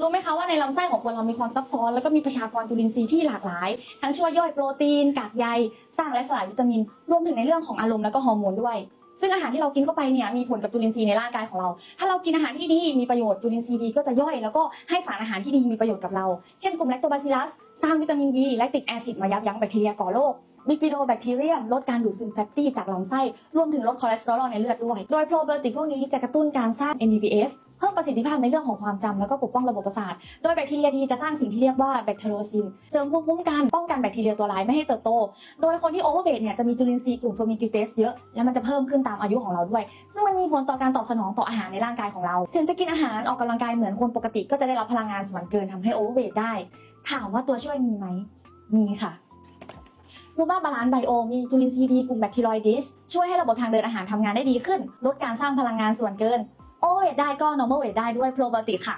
รู้ไหมคะว่าในลำไส้ของคนเรามีความซับซ้อน แล้วก็มีประชากรจุลินทรีย์ที่หลากหลาย ทั้งช่วยย่อยโปรตีน กากใย สร้างและสลายวิตามิน รวมถึงในเรื่องของอารมณ์และก็ฮอร์โมนด้วย ซึ่งอาหารที่เรากินเข้าไปเนี่ยมีผลกับจุลินทรีย์ในร่างกายของเรา ถ้าเรากินอาหารที่ดีมีประโยชน์จุลินทรีย์ดีก็จะย่อย แล้วก็ให้สารอาหารที่ดีมีประโยชน์กับเรา เช่นกลุ่มแลคโตบาซิลัสสร้างวิตามิน B แลคติกแอซิดมายับยั้งแบคทีเรียก่อโรคบิฟิโดแบคทีเรียลดการดูดซึมแฟตตี้จากลำไส้ รวมถึงลดคอเลสเตอรอลในเลือดด้วย โดยโปรไบโอติกพวกนี้จะกระตุ้นการสร้าง NADPH เพิ่มประสิทธิภาพในเรื่องของความจำแล้วก็ปกป้องระบบประสาท โดยแบคทีเรียดีจะสร้างสิ่งที่เรียกว่าแบคทีโรซินเสริมภูมิคุ้มกันป้องกันแบคทีเรียตัวร้ายไม่ให้เติบโต โดยคนที่โอเวอร์เวทเนี่ยจะมีจุลินทรีย์กลุ่มโพรมิกิเตสเยอะและมันจะเพิ่มขึ้นตามอายุของเราด้วย ซึ่งมันมีผลต่อการตอบสนองต่ออาหารในร่างกายของเรา ถึงจะกินอาหารออกกำลังกายเหมือนคนปกติ ก็จะได้รับพลังงานส่วนเกินทำให้โอเวอร์เวทได้ ถามว่าตัวช่วยมีไหมมีค่ะรูบ้าบาลานไบโอมีจุลินทรีย์ดีกลุ่มแบคทีรอยดิสช่วยให้ระบบทางเดินอาหารทำงานได้ดีขึ้น ลดการสร้างพลังงานส่วนเกิน โอเวทได้ก็ normal weight ได้ด้วยโปรบอติค่ะ